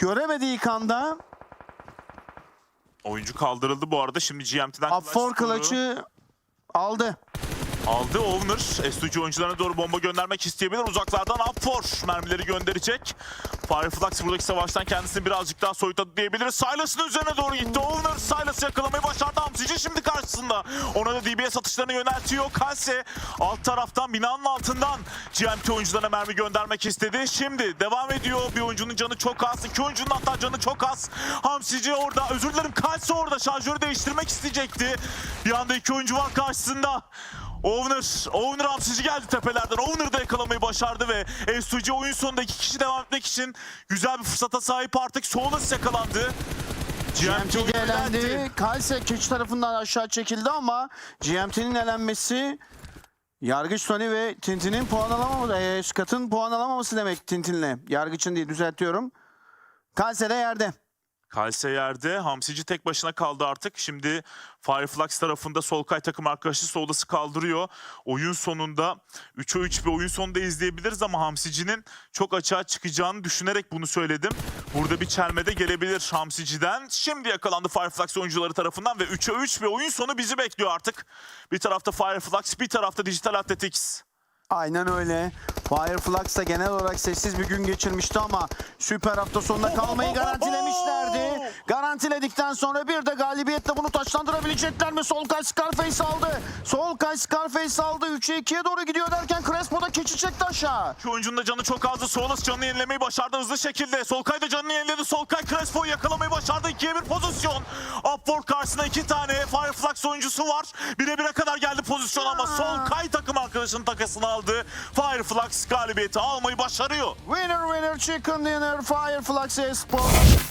Göremediği kanda Oyuncu kaldırıldı bu arada. Şimdi GMT'den Up4 skoru clutch'ı aldı. aldı. Owner S2G oyuncularına doğru bomba göndermek isteyebilir. Uzaklardan Up4 mermileri gönderecek. Fireflux buradaki savaştan kendisini birazcık daha soyutladı diyebiliriz. Silas'ın üzerine doğru gitti. Owner Silas'ı yakalamayı başardı. Hamsici şimdi karşısında. Ona da DBS atışlarını yöneltiyor. Kalse alt taraftan binanın altından GMT oyuncularına mermi göndermek istedi. Şimdi devam ediyor. Bir oyuncunun canı çok az. iki oyuncunun hatta canı çok az. Hamsici orada. Özür dilerim. Kalse orada. Şarjörü değiştirmek isteyecekti. Bir anda iki oyuncu var karşısında. Owner, Owner hamsici geldi tepelerden. Owner da yakalamayı başardı ve S2G oyun sonunda iki kişi devam etmek için güzel bir fırsata sahip artık. Soğulas yakalandı. GMT elendi. Kalse keçi tarafından aşağı çekildi ama GMT'nin elenmesi Yargıç Tony ve Tintin'in puan alamaması, e, Scott'ın puan alamaması demek Tintin'le. Yargıç'ın değil düzeltiyorum. Kalse de yerde. Kalse yerde. Hamsici tek başına kaldı artık. Şimdi Fireflux tarafında Solkay takım arkadaşı Solas'ı kaldırıyor. Oyun sonunda 3'e 3 bir oyun sonunda izleyebiliriz ama Hamsici'nin çok açığa çıkacağını düşünerek bunu söyledim. Burada bir çelmede gelebilir Hamsici'den. Şimdi yakalandı Fireflux oyuncuları tarafından ve 3'e 3 bir oyun sonu bizi bekliyor artık. Bir tarafta Fireflux, bir tarafta Digital Athletics. Aynen öyle. Fireflux da genel olarak sessiz bir gün geçirmişti ama süper hafta sonunda kalmayı garantilemişlerdi. Garantiledikten sonra bir de galibiyetle bunu taçlandırabilecekler mi? Solkay Scarface aldı. Solkay Scarface aldı. 3'e 2'ye doğru gidiyor derken Crespo da keçi çekti aşağı. İki oyuncunun da canı çok azdı. Solas canını yenilemeyi başardı hızlı şekilde. Solkay da canını yeniledi. Solkay Crespo'yu yakalamayı başardı. 2'ye 1 pozisyon. Upward karşısında iki tane Fireflux oyuncusu var. Bire bire kadar geldi pozisyon ama Solkay takım arkadaşının takasını aldı. Fireflux galibiyeti almayı başarıyor. Winner winner chicken dinner Fireflux Esport.